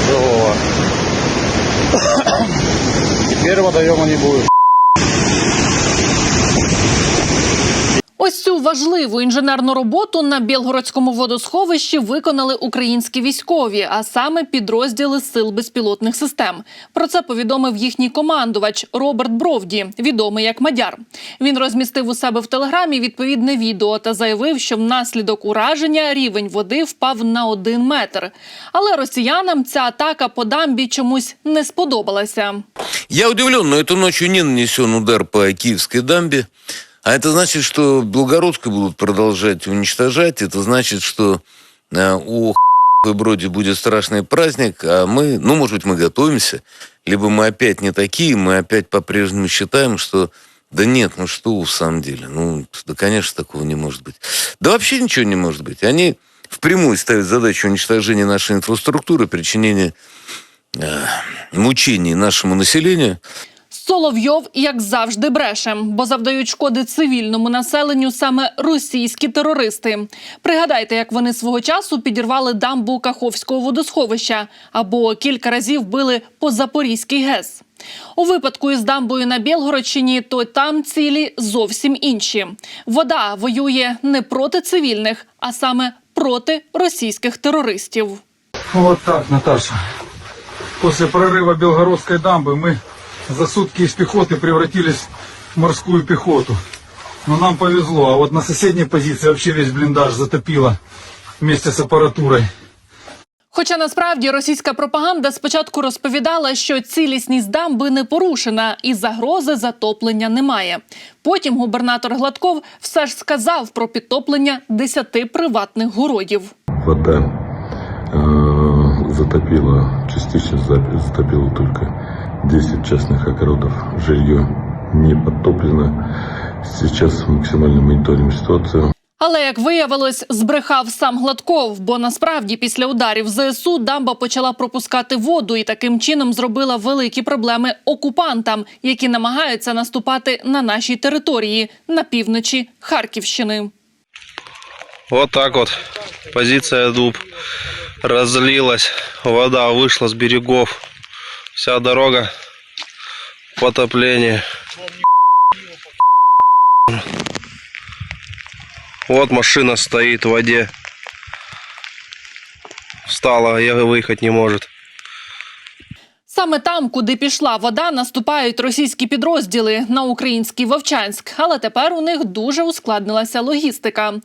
жилого. Теперь водоема не будет. Важливу інженерну роботу на Білгородському водосховищі виконали українські військові, а саме підрозділи сил безпілотних систем. Про це повідомив їхній командувач Роберт Бровді, відомий як Мадяр. Він розмістив у себе в телеграмі відповідне відео та заявив, що внаслідок ураження рівень води впав на один метр. Але росіянам ця атака по дамбі чомусь не сподобалася. Я удивлен, но этой ночью не нанесен удар по Киевской дамбе. А это значит, что Белгородскую будут продолжать уничтожать. Это значит, что э, у и Броди будет страшный праздник, а мы, ну, может быть, мы готовимся, либо мы опять не такие, мы опять по-прежнему считаем, что да нет, ну что в самом деле, ну, да, конечно, такого не может быть. Да вообще ничего не может быть. Они впрямую ставят задачу уничтожения нашей инфраструктуры, причинения э, мучений нашему населению. Соловйов, як завжди, бреше, бо завдають шкоди цивільному населенню саме російські терористи. Пригадайте, як вони свого часу підірвали дамбу Каховського водосховища або кілька разів били по Запорізький ГЕС. У випадку із дамбою на Білгородщині, то там цілі зовсім інші. Вода воює не проти цивільних, а саме проти російських терористів. Вот так, Наташа. После прорыва Белгородской дамбы мы за сутки из пехоты превратились в морскую пехоту. Но нам повезло, а вот на соседней позиции вообще весь блиндаж затопило вместе с аппаратурой. Хоча насправді російська пропаганда спочатку розповідала, що цілісність дамби не порушена і загрози затоплення немає. Потім губернатор Гладков все ж сказав про підтоплення десяти приватних городів. вода э, затопила, частично затопила только 10 частных огородов. Жилье не подтоплено. Сейчас максимально мониторим ситуацию. Але як виявилось, збрехав сам Гладков, бо насправді після ударів ЗСУ дамба почала пропускати воду і таким чином зробила великі проблеми окупантам, які намагаються наступати на нашій території на півночі Харківщини. Вот так вот. Позиция дуб разлилась. Вода вышла с берегов. Вся дорога в потоплении. Вот машина стоит в воде. Встала, а выехать не может. Саме там, куди пішла вода, наступають російські підрозділи на український Вовчанськ. Але тепер у них дуже ускладнилася логістика.